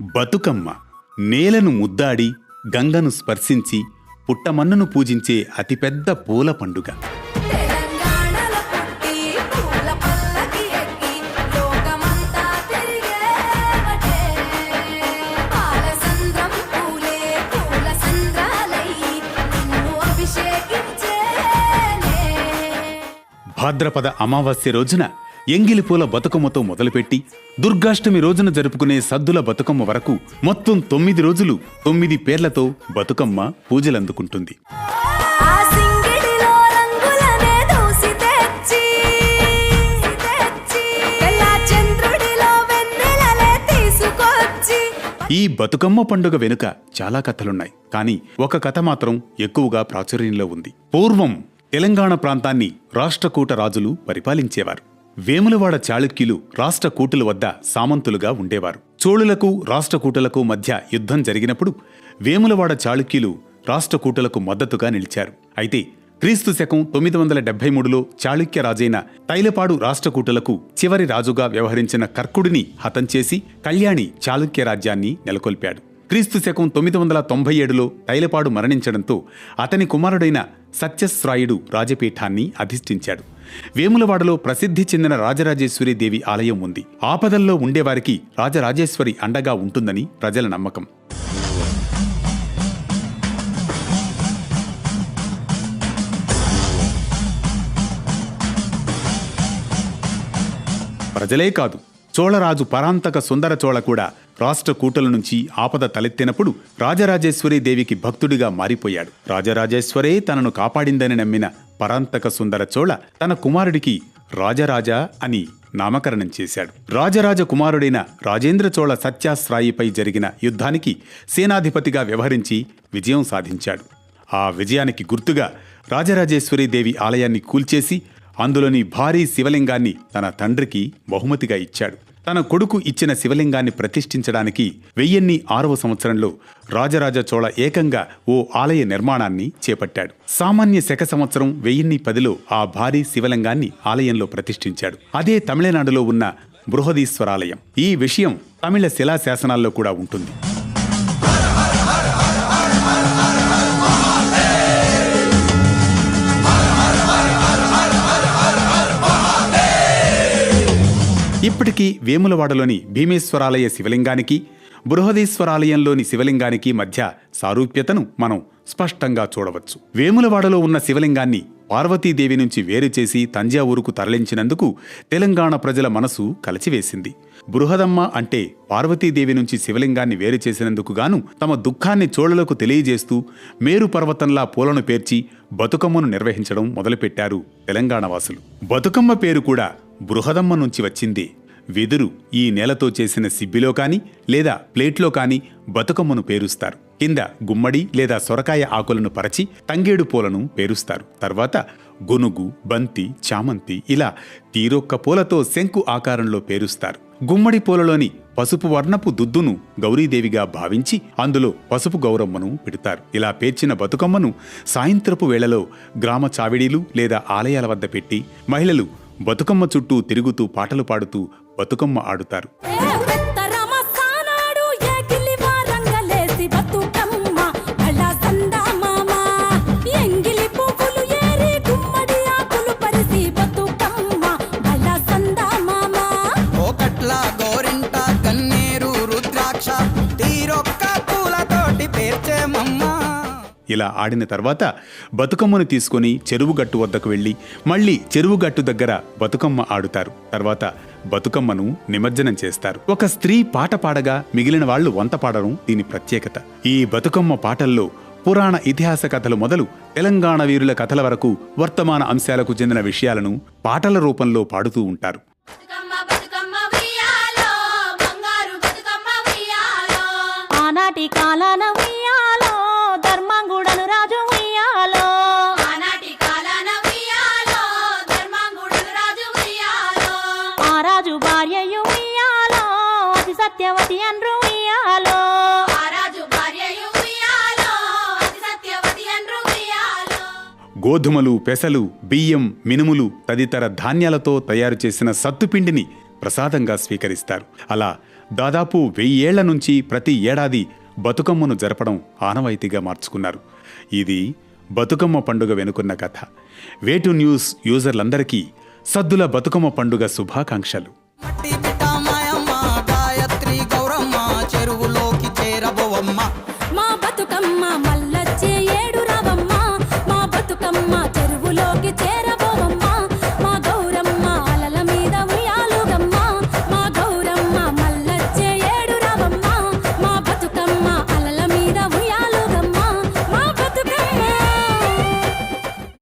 బతుకమ్మ. నేలను ముద్దాడి గంగను స్పర్శించి పుట్టమన్నును పూజించే అతిపెద్ద పూల పండుగ. భాద్రపద అమావాస్య రోజున ఎంగిలి పూల బతుకమ్మతో మొదలుపెట్టి దుర్గాష్టమి రోజున జరుపుకునే సద్దుల బతుకమ్మ వరకు మొత్తం తొమ్మిది రోజులు తొమ్మిది పేర్లతో బతుకమ్మ పూజలందుకుంటుంది. ఈ బతుకమ్మ పండుగ వెనుక చాలా కథలున్నాయి కానీ ఒక కథ మాత్రం ఎక్కువగా ప్రాచుర్యంలో ఉంది. పూర్వం తెలంగాణ ప్రాంతాన్ని రాష్ట్రకూట రాజులు పరిపాలించేవారు. వేములవాడ చాళుక్యులు రాష్ట్రకూటుల వద్ద సామంతులుగా ఉండేవారు. చోళులకు రాష్ట్రకూటులకు మధ్య యుద్ధం జరిగినప్పుడు వేములవాడ చాళుక్యులు రాష్ట్రకూటులకు మద్దతుగా నిలిచారు. అయితే క్రీస్తు శకం తొమ్మిది వందల డెబ్బై మూడులో చాళుక్య రాజైన తైలపాడు రాష్ట్రకూటులకు చివరి రాజుగా వ్యవహరించిన కర్కుడిని హతం చేసి కళ్యాణి చాళుక్య రాజ్యాన్ని నెలకొల్పాడు. క్రీస్తు శకం తొమ్మిది వందల తొంభై ఏడులో తైలపాడు మరణించడంతో అతని కుమారుడైన సత్యశ్రాయుడు రాజపీఠాన్ని అధిష్ఠించాడు. వేములవాడలో ప్రసిద్ధి చెందిన రాజరాజేశ్వరి దేవి ఆలయం ఉంది. ఆపదల్లో ఉండేవారికి రాజరాజేశ్వరి అండగా ఉంటుందని ప్రజల నమ్మకం. ప్రజలే కాదు చోళరాజు పరాంతక సుందర చోళ కూడా రాష్ట్ర కూటల నుంచి ఆపద తలెత్తినప్పుడు రాజరాజేశ్వరి దేవికి భక్తుడిగా మారిపోయాడు. రాజరాజేశ్వరే తనను కాపాడిందని నమ్మిన పరాంతక సుందర చోళ తన కుమారుడికి రాజరాజా అని నామకరణం చేశాడు. రాజరాజ కుమారుడైన రాజేంద్ర చోళ సత్యాశ్రాయిపై జరిగిన యుద్ధానికి సేనాధిపతిగా వ్యవహరించి విజయం సాధించాడు. ఆ విజయానికి గుర్తుగా రాజరాజేశ్వరి దేవి ఆలయాన్ని కూల్చేసి అందులోని భారీ శివలింగాన్ని తన తండ్రికి బహుమతిగా ఇచ్చాడు. తన కొడుకు ఇచ్చిన శివలింగాన్ని ప్రతిష్ఠించడానికి వెయ్యిన్ని ఆరవ సంవత్సరంలో రాజరాజ చోళ ఏకంగా ఓ ఆలయ నిర్మాణాన్ని చేపట్టాడు. సామాన్య శక సంవత్సరం వెయ్యిన్ని పదిలో ఆ భారీ శివలింగాన్ని ఆలయంలో ప్రతిష్ఠించాడు. అదే తమిళనాడులో ఉన్న బృహదీశ్వరాలయం. ఈ విషయం తమిళ శిలా శాసనాల్లో కూడా ఉంటుంది. ఇప్పటికీ వేములవాడలోని భీమేశ్వరాలయ శివలింగానికి బృహదీశ్వరాలయంలోని శివలింగానికి మధ్య సారూప్యతను మనం స్పష్టంగా చూడవచ్చు. వేములవాడలో ఉన్న శివలింగాన్ని పార్వతీదేవి నుంచి వేరు చేసి తంజావూరుకు తరలించినందుకు తెలంగాణ ప్రజల మనసు కలచివేసింది. బృహదమ్మ అంటే పార్వతీదేవి నుంచి శివలింగాన్ని వేరు చేసినందుకు గాను తమ దుఃఖాన్ని చోళలకు తెలియజేస్తూ మేరు పర్వతంలా పూలను పేర్చి బతుకమ్మను నిర్వహించడం మొదలుపెట్టారు తెలంగాణ వాసులు. బతుకమ్మ పేరు కూడా బృహదమ్మ నుంచి వచ్చింది. వెదురు ఈ నేలతో చేసిన సిబ్బిలో కాని లేదా ప్లేట్లో కాని బతుకమ్మను పేరుస్తారు. కింద గుమ్మడి లేదా సొరకాయ ఆకులను పరచి తంగేడు పూలను పేరుస్తారు. తర్వాత గొనుగు బంతి చామంతి ఇలా తీరొక్క పూలతో శంకు ఆకారంలో పేరుస్తారు. గుమ్మడి పూలలోని పసుపు వర్ణపు దుద్దును గౌరీదేవిగా భావించి అందులో పసుపు గౌరమ్మను పెడతారు. ఇలా పేర్చిన బతుకమ్మను సాయంత్రపు వేళలో గ్రామ చావిడీలు లేదా ఆలయాల వద్ద పెట్టి మహిళలు బతుకమ్మ చుట్టూ తిరుగుతూ పాటలు పాడుతూ బతుకమ్మ ఆడుతారు. ఇలా ఆడిన తర్వాత బతుకమ్మను తీసుకొని చెరువు గట్టు వద్దకు వెళ్ళి మళ్ళీ చెరువు గట్టు దగ్గర బతుకమ్మ ఆడుతారు. తర్వాత బతుకమ్మను నిమజ్జనం చేస్తారు. ఒక స్త్రీ పాట పాడగా మిగిలిన వాళ్ళు వంత పాడడం దీని ప్రత్యేకత. ఈ బతుకమ్మ పాటల్లో పురాణ ఇతిహాస కథలు మొదలు తెలంగాణ వీరుల కథల వరకు వర్తమాన అంశాలకు చెందిన విషయాలను పాటల రూపంలో పాడుతూ ఉంటారు. బతుకమ్మ బతుకమ్మ ఉయ్యాలో బంగారు బతుకమ్మ ఉయ్యాలో. ఆనాటి కాలాన గోధుమలు పెసలు బియ్యం మినుములు తదితర ధాన్యాలతో తయారు చేసిన సత్తుపిండిని ప్రసాదంగా స్వీకరిస్తారు. అలా దాదాపు వెయ్యేళ్ళ నుంచి ప్రతి ఏడాది బతుకమ్మను జరపడం ఆనవాయితీగా మార్చుకున్నారు. ఇది బతుకమ్మ పండుగ వెనుకున్న కథ. వేటు న్యూస్ యూజర్లందరికీ సద్దుల బతుకమ్మ పండుగ శుభాకాంక్షలు. మా బతుకమ్మ మల్ల చేయ